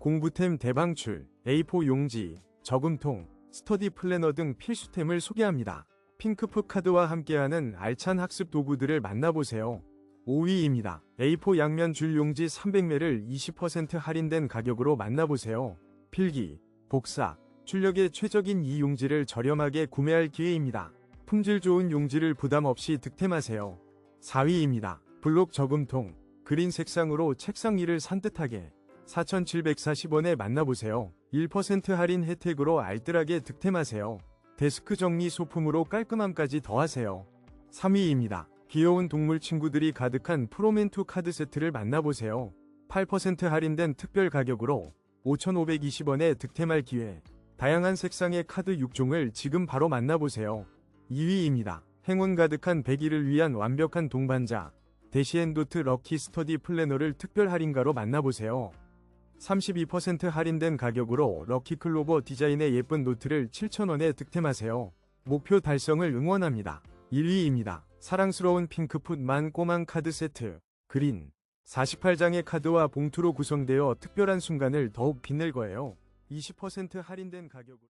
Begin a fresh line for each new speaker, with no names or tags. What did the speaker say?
공부템 대방출, A4 용지, 저금통, 스터디 플래너 등 필수템을 소개합니다. 핑크풋 카드와 함께하는 알찬 학습 도구들을 만나보세요. 5위입니다. A4 양면 줄 용지 300매를 20% 할인된 가격으로 만나보세요. 필기, 복사, 출력에 최적인 이 용지를 저렴하게 구매할 기회입니다. 품질 좋은 용지를 부담 없이 득템하세요. 4위입니다. 블록 저금통, 그린 색상으로 책상 위를 산뜻하게 4,740원에 만나보세요. 1% 할인 혜택으로 알뜰하게 득템하세요. 데스크 정리 소품으로 깔끔함까지 더하세요. 3위입니다. 귀여운 동물 친구들이 가득한 프로멘투 카드 세트를 만나보세요. 8% 할인된 특별 가격으로 5,520원에 득템할 기회. 다양한 색상의 카드 6종을 지금 바로 만나보세요. 2위입니다. 행운 가득한 100일을 위한 완벽한 동반자. 데시엔도트 럭키 스터디 플래너를 특별 할인가로 만나보세요. 32% 할인된 가격으로 럭키 클로버 디자인의 예쁜 노트를 7,000원에 득템하세요. 목표 달성을 응원합니다. 1위입니다. 사랑스러운 핑크풋 만 꼬망 카드 세트. 그린. 48장의 카드와 봉투로 구성되어 특별한 순간을 더욱 빛낼 거예요. 20% 할인된 가격으로.